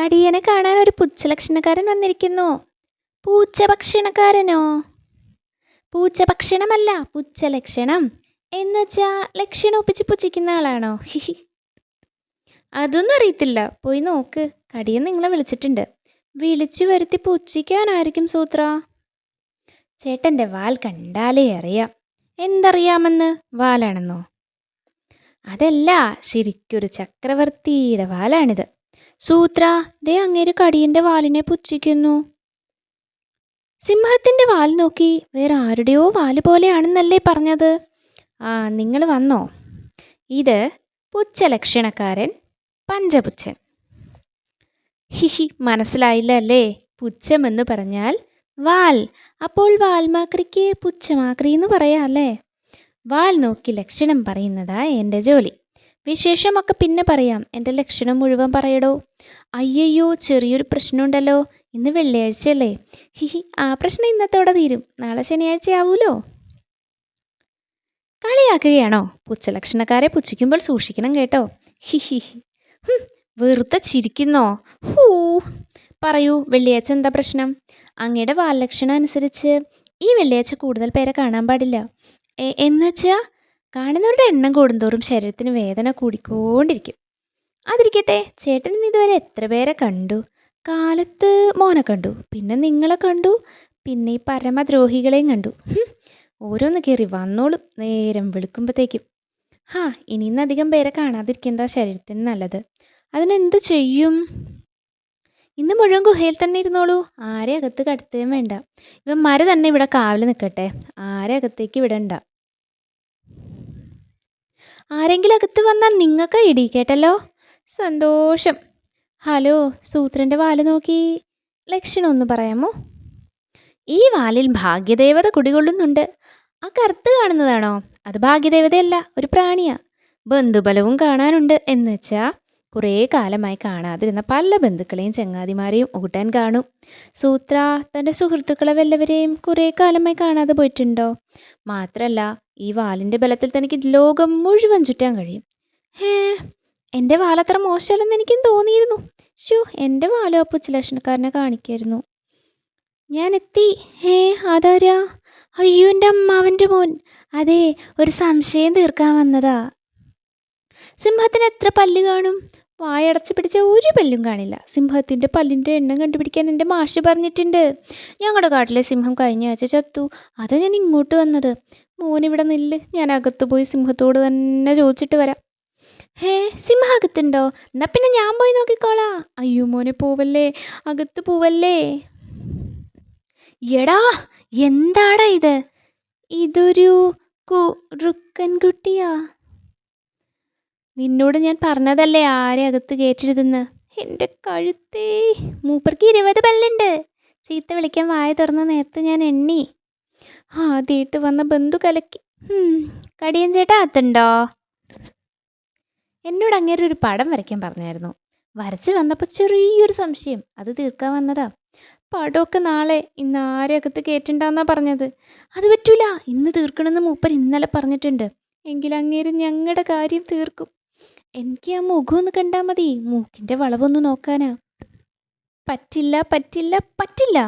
കടിയനെ കാണാൻ ഒരു പുച്ഛലക്ഷണക്കാരൻ വന്നിരിക്കുന്നു. പൂച്ചഭക്ഷണക്കാരനോ? പൂച്ചഭക്ഷണമല്ല പുച്ഛലക്ഷണം എന്നുവെച്ചാ ലക്ഷണം ഒപ്പിച്ച് പുച്ഛിക്കുന്ന ആളാണോ? അതൊന്നും അറിയത്തില്ല. പോയി നോക്ക്. കടിയൻ നിങ്ങളെ വിളിച്ചിട്ടുണ്ട്. വിളിച്ചു വരുത്തി പുച്ഛിക്കാനായിരിക്കും സൂത്ര. ചേട്ടന്റെ വാൽ കണ്ടാലേ അറിയാം. എന്തറിയാമെന്ന്? വാലാണെന്നോ? അതല്ല ശരിക്കൊരു ചക്രവർത്തിയുടെ വാലാണിത്. സൂത്ര ദേ അങ്ങേര് കടിയന്റെ വാലിനെ പുച്ഛിക്കുന്നു. സിംഹത്തിന്റെ വാൽ നോക്കി വേറെ ആരുടെയോ വാൽ പോലെയാണെന്നല്ലേ പറഞ്ഞത്? ആ നിങ്ങൾ വന്നോ. ഇത് പുച്ഛലക്ഷണക്കാരൻ പഞ്ചപുച്ഛൻ. ഹിഹി മനസ്സിലായില്ല അല്ലേ? പുച്ഛമെന്ന് പറഞ്ഞാൽ വാൽ. അപ്പോൾ വാൽമാക്രിക്ക് പുച്ഛമാക്രി എന്ന് പറയാം അല്ലേ? വാൽ നോക്കി ലക്ഷണം പറയുന്നതാ എന്റെ ജോലി. വിശേഷമൊക്കെ പിന്നെ പറയാം. എന്റെ ലക്ഷണം മുഴുവൻ പറയടോ. അയ്യയ്യോ ചെറിയൊരു പ്രശ്നമുണ്ടല്ലോ. ഇന്ന് വെള്ളിയാഴ്ചയല്ലേ. ഹിഹി ആ പ്രശ്നം ഇന്നത്തോടെ തീരും. നാളെ ശനിയാഴ്ച ആവൂലോ കളിയാക്കുകയാണോ? പുച്ഛലക്ഷണക്കാരെ പുച്ഛിക്കുമ്പോൾ സൂക്ഷിക്കണം കേട്ടോ. ഹിഹി വെറുതെ ചിരിക്കുന്നോ? ഹൂ. പറയൂ വെള്ളിയാഴ്ച എന്താ പ്രശ്നം? അങ്ങയുടെ വാലക്ഷണം അനുസരിച്ച് ഈ വെള്ളിയാഴ്ച കൂടുതൽ പേരെ കാണാൻ പാടില്ല. എന്നുവെച്ചാൽ എന്നുവെച്ചാ കാണുന്നവരുടെ എണ്ണം കൂടുന്തോറും ശരീരത്തിന് വേദന കൂടിക്കൊണ്ടിരിക്കും. അതിരിക്കട്ടെ ചേട്ടൻ ഇതുവരെ എത്ര പേരെ കണ്ടു? കാലത്ത് മോനെ കണ്ടു പിന്നെ നിങ്ങളെ കണ്ടു പിന്നെ ഈ പരമദ്രോഹികളെയും കണ്ടു. ഓരോന്ന് കയറി വന്നോളും നേരം വെളുക്കുമ്പോഴത്തേക്കും ഹാ ഇനി ഇന്ന് അധികം പേരെ കാണാതിരിക്കേണ്ട ശരീരത്തിന് നല്ലത്. അതിനെന്ത് ചെയ്യും? ഇന്ന് മുഴുവൻ ഗുഹയിൽ തന്നെ ഇരുന്നോളൂ. ആരെ അകത്ത് കടത്തുകയും വേണ്ട. ഇവന്മാര് തന്നെ ഇവിടെ കാവൽ നിൽക്കട്ടെ ആരെ അകത്തേക്ക് വിടണ്ട. ആരെങ്കിലും അകത്ത് വന്നാൽ നിങ്ങൾക്ക് ഇടി കേട്ടല്ലോ. സന്തോഷം. ഹലോ സൂത്രന്റെ വാൽ നോക്കി. ലക്ഷണം ഒന്ന് പറയാമോ? ഈ വാലിൽ ഭാഗ്യദേവത കുടികൊള്ളുന്നുണ്ട്. ആ കറുത്ത് കാണുന്നതാണോ? അത് ഭാഗ്യദേവതയല്ല ഒരു പ്രാണിയാ. ബന്ധുബലവും കാണാനുണ്ട് എന്ന് വെച്ചാൽ കുറേ കാലമായി കാണാതിരുന്ന പല ബന്ധുക്കളെയും ചങ്ങാതിമാരെയും ഓട്ടാൻ കാണും. സൂത്ര തന്റെ സുഹൃത്തുക്കളെ വല്ലവരെയും കുറേ കാലമായി കാണാതെ പോയിട്ടുണ്ടോ? മാത്രല്ല ഈ വാലിന്റെ ബലത്തിൽ തനിക്ക് ലോകം മുഴുവൻ ചുറ്റാൻ കഴിയും. ഹേ എന്റെ വാലത്ര മോശമല്ലെന്ന് എനിക്കും തോന്നിയിരുന്നു. ഷോ എന്റെ വാലോ അപ്പുച്ച ലക്ഷണക്കാരനെ കാണിക്കായിരുന്നു. ഞാൻ എത്തി ഹേ അതാരാ അയ്യോ എന്റെ അമ്മാവന്റെ മോൻ. അതെ ഒരു സംശയം തീർക്കാൻ വന്നതാ. സിംഹത്തിന് എത്ര പല്ല് കാണും? വായടച്ച് പിടിച്ച ഒരു പല്ലും കാണില്ല. സിംഹത്തിന്റെ പല്ലിന്റെ എണ്ണം കണ്ടുപിടിക്കാൻ എന്റെ മാഷ് പറഞ്ഞിട്ടുണ്ട്. ഞങ്ങളുടെ കാട്ടിലെ സിംഹം കഴിഞ്ഞ ആഴ്ച ചത്തു. അതാ ഞാൻ ഇങ്ങോട്ട് വന്നത്. മോനിവിടെ നില്ല്. ഞാൻ അകത്ത് പോയി സിംഹത്തോട് തന്നെ ചോദിച്ചിട്ട് വരാം. ഹേ സിംഹ അകത്തുണ്ടോ എന്നാ പിന്നെ ഞാൻ പോയി നോക്കിക്കോളാ. അയ്യോ മോനെ പോവല്ലേ? അകത്ത് പോവല്ലേ? എടാ എന്താടാ ഇത്? ഇതൊരു കുറുക്കൻ കുട്ടിയാ. നിന്നോട് ഞാൻ പറഞ്ഞതല്ലേ ആരെ അകത്ത് കയറ്റരുതെന്ന്? എന്റെ കഴുത്തേ. മൂപ്പർക്ക് ഇരുപത് പല്ലുണ്ട്. ചീത്ത വിളിക്കാൻ വായ തുറന്ന നേരത്തെ ഞാൻ എണ്ണി. ആദ്യമായിട്ട് വന്ന ബന്ധു കലക്കി. കടിയൻ ചേട്ടാ അത്തുണ്ടോ എന്നോട് അങ്ങേരെ ഒരു പടം വരയ്ക്കാൻ പറഞ്ഞായിരുന്നു. വരച്ച് വന്നപ്പോൾ ചെറിയൊരു സംശയം. അത് തീർക്കാൻ വന്നതാ. പടമൊക്കെ നാളെ ഇന്ന് ആരെ അകത്ത് കയറ്റണ്ടെന്നാ പറഞ്ഞത്. അത് പറ്റൂല. ഇന്ന് തീർക്കണമെന്ന് മൂപ്പർ ഇന്നലെ പറഞ്ഞിട്ടുണ്ട്. എങ്കിൽ അങ്ങേര് ഞങ്ങളുടെ കാര്യം തീർക്കും. എനിക്ക് ആ മുഖം ഒന്ന് കണ്ടാൽ മതി. മൂക്കിന്റെ വളവൊന്ന് നോക്കാനാ. പറ്റില്ല പറ്റില്ല പറ്റില്ല.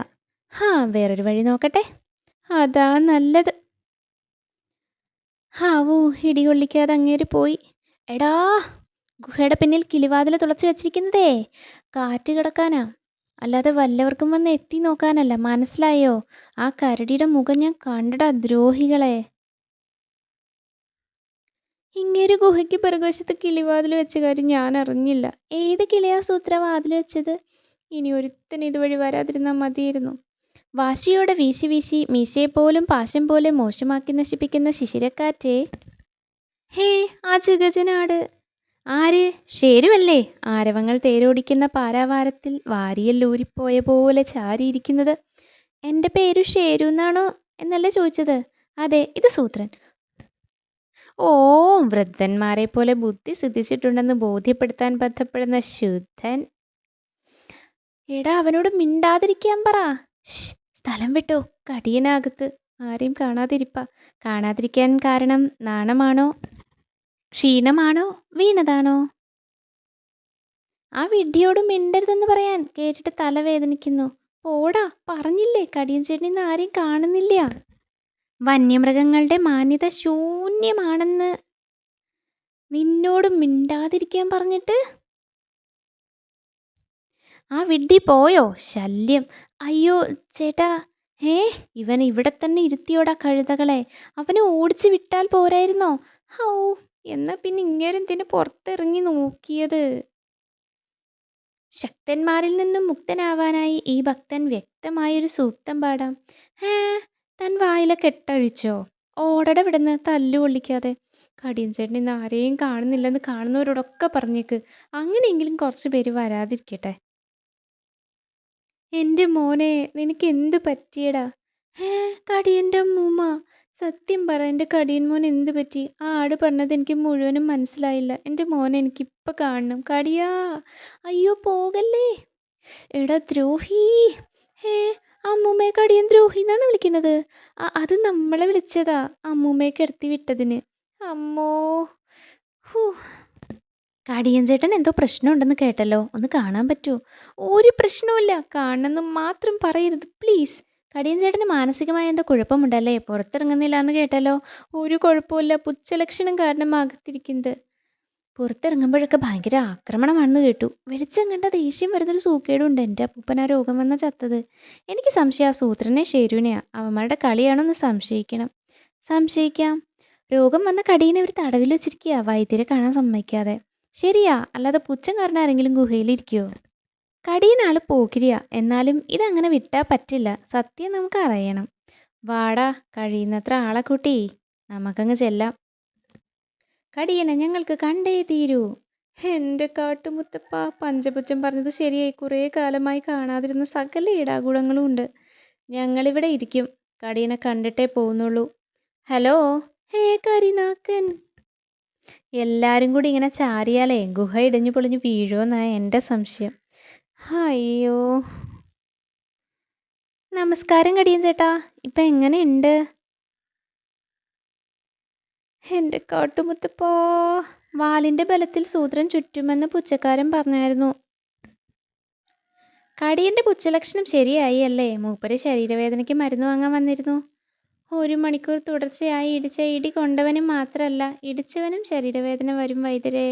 ഹാ വേറൊരു വഴി നോക്കട്ടെ. അതാ നല്ലത്. ഹാവൂ ഇടികൊള്ളിക്കാതെ അങ്ങേര് പോയി. എടാ ഗുഹയുടെ പിന്നിൽ കിളിവാതിൽ തുളച്ചു വെച്ചിരിക്കുന്നതേ. കാറ്റ് കിടക്കാനാ. അല്ലാതെ വല്ലവർക്കും വന്ന് എത്തി നോക്കാനല്ല മനസ്സിലായോ? ആ കരടിയുടെ മുഖം ഞാൻ കണ്ടടാ ദ്രോഹികളെ. ഇങ്ങേര് ഗുഹയ്ക്ക് പിറകുവശത്ത് കിളിവാതിൽ വെച്ച കാര്യം ഞാൻ അറിഞ്ഞില്ല. ഏത് കിളിയാ സൂത്ര വാതിൽ വെച്ചത്? ഇനി ഒരുത്തൻ ഇതുവഴി വരാതിരുന്നാൽ മതിയായിരുന്നു. വാശിയോടെ വീശി വീശി മീശയെപ്പോലും പാശം പോലെ മോശമാക്കി നശിപ്പിക്കുന്ന ശിശിരക്കാറ്റേ. ഹേ ആ ചുഗജനാട് ആര്? ഷേരുവല്ലേ. ആരവങ്ങൾ തേരോടിക്കുന്ന പാരാവാരത്തിൽ വാരിയല്ലൂരിപ്പോയ പോലെ ചാരിയിരിക്കുന്നത്. എന്റെ പേര് ഷേരു എന്നാണോ എന്നല്ലേ ചോദിച്ചത്. അതെ ഇത് സൂത്രൻ. ഓ വൃദ്ധന്മാരെ പോലെ ബുദ്ധി സിദ്ധിച്ചിട്ടുണ്ടെന്ന് ബോധ്യപ്പെടുത്താൻ ബന്ധപ്പെടുന്ന ശുദ്ധൻ. എടാ അവനോട് മിണ്ടാതിരിക്കാൻ പറ. സ്ഥലം വിട്ടോ. കടിയനകത്ത് ആരെയും കാണാതിരിപ്പ. കാണാതിരിക്കാൻ കാരണം നാണമാണോ? ക്ഷീണമാണോ? വീണതാണോ? ആ വിഡ്ഢിയോട് മിണ്ടരുതെന്ന് പറയാൻ കേട്ടിട്ട് തലവേദനിക്കുന്നു പോടാ പറഞ്ഞില്ലേ കടിയൻ ചേട്ടനിന്ന് ആരെയും കാണുന്നില്ല. വന്യമൃഗങ്ങളുടെ മാന്യത ശൂന്യമാണെന്ന്. നിന്നോട് മിണ്ടാതിരിക്കാൻ പറഞ്ഞിട്ട് ആ വിഡ്ഢി പോയോ? ശല്യം. അയ്യോ ചേട്ടാ ഏ ഇവൻ ഇവിടെ തന്നെ ഇരുത്തിയോടാ കഴുതകളെ. അവനെ ഓടിച്ചു വിട്ടാൽ പോരായിരുന്നോ? ഹൗ എന്നാ പിന്നെ ഇങ്ങേരെന്തിനു പുറത്തിറങ്ങി നോക്കിയത്? ശക്തന്മാരിൽ നിന്നും മുക്തനാവാനായി ഈ ഭക്തൻ വ്യക്തമായൊരു സൂക്തം പാടാം. ഹേ തൻ വായിലെ കെട്ടഴിച്ചോ ഓടട വിടുന്ന് തല്ലു കൊള്ളിക്കാതെ കടിയൻ ചേട്ടൻ ഇന്ന് ആരെയും കാണുന്നില്ലെന്ന് കാണുന്നവരോടൊക്കെ പറഞ്ഞേക്ക്. അങ്ങനെയെങ്കിലും കുറച്ച് പേര് വരാതിരിക്കട്ടെ. എന്റെ മോനെ നിനക്ക് എന്ത് പറ്റിയടാ? ഏ കടിയന്റെ അമ്മൂമ്മ. സത്യം പറ എന്റെ കടിയൻ മോൻ എന്ത് പറ്റി? ആ ആട് പറഞ്ഞത് എനിക്ക് മുഴുവനും മനസ്സിലായില്ല. എന്റെ മോനെ എനിക്കിപ്പോൾ കാണണം. കടിയാ. അയ്യോ പോകല്ലേ? എടാ ദ്രോഹി. ഏ അമ്മൂമ്മയെ കടിയൻ ദ്രോഹി എന്നാണ് വിളിക്കുന്നത്. അത് നമ്മളെ വിളിച്ചതാ അമ്മൂമ്മയെ കിടത്തി വിട്ടതിന്. അമ്മോ. ഹൂ. കടിയൻ ചേട്ടൻ എന്തോ പ്രശ്നമുണ്ടെന്ന് കേട്ടല്ലോ. ഒന്ന് കാണാൻ പറ്റുമോ ഒരു പ്രശ്നവുമില്ല. കാണണമെന്ന് മാത്രം പറയരുത് പ്ലീസ് കടിയൻ ചേട്ടന് മാനസികമായ എന്തോ കുഴപ്പമുണ്ടല്ലേ? പുറത്തിറങ്ങുന്നില്ല എന്ന് കേട്ടല്ലോ. ഒരു കുഴപ്പമില്ല പുച്ഛലക്ഷണം കാരണം അകത്തിരിക്കുന്നത് പുറത്തിറങ്ങുമ്പോഴൊക്കെ ഭയങ്കര ആക്രമണമാണെന്ന് കേട്ടു. വെളിച്ചം കണ്ട ദേഷ്യം വരുന്നൊരു സൂക്കേടുണ്ട്. എന്റെ അപ്പൂപ്പൻ ആ രോഗം വന്ന ചത്തത്. എനിക്ക് സംശയം. ആ സൂത്രനെ ഷേരുവിനെയാ. അവന്മാരുടെ കളിയാണോന്ന് സംശയിക്കണം. സംശയിക്കാം. രോഗം വന്ന കടീനെ ഒരു തടവിൽ വെച്ചിരിക്കുക വൈദ്യരെ കാണാൻ സമ്മതിക്കാതെ. ശരിയാ അല്ലാതെ പുച്ഛം കാരണം ആരെങ്കിലും ഗുഹയിലിരിക്കുവോ കടീനാൾ പോക്കിരിയാ എന്നാലും ഇതങ്ങനെ വിട്ടാ പറ്റില്ല. സത്യം നമുക്ക് അറിയണം. വാടാ കഴിയുന്നത്ര ആളെ കൂട്ടി. നമുക്കങ്ങ് ചെല്ലാം. കടിയനെ ഞങ്ങൾക്ക് കണ്ടേ തീരൂ. എന്റെ കാട്ടുമുത്തപ്പ പഞ്ചപുച്ഛം പറഞ്ഞത് ശരിയായി. കുറേ കാലമായി കാണാതിരുന്ന സകല ഇടാകൂടങ്ങളും ഉണ്ട്. ഞങ്ങളിവിടെ ഇരിക്കും. കടിയനെ കണ്ടിട്ടേ പോകുന്നുള്ളൂ ഹലോ ഹേ കരിനാക്കൻ. എല്ലാരും കൂടി ഇങ്ങനെ ചാരിയാലേ ഗുഹ ഇടിഞ്ഞു പൊളിഞ്ഞു വീഴുമെന്നാണ് എന്റെ സംശയം. അയ്യോ. നമസ്കാരം കടിയൻ ചേട്ടാ ഇപ്പൊ എങ്ങനെയുണ്ട്? എന്റെ കാട്ടുമുത്തപ്പോ വാലിന്റെ ബലത്തിൽ സൂത്രൻ ചുറ്റുമെന്ന് പുച്ചക്കാരൻ പറഞ്ഞായിരുന്നു. കടിയന്റെ പുച്ഛലക്ഷണം ശരിയായി അല്ലേ? മൂപ്പര് ശരീരവേദനയ്ക്ക് മരുന്ന് വാങ്ങാൻ വന്നിരുന്നു. ഒരു മണിക്കൂർ തുടർച്ചയായി ഇടിച്ച ഇടി കൊണ്ടവനും മാത്രമല്ല ഇടിച്ചവനും ശരീരവേദന വരും വൈദ്യരെ.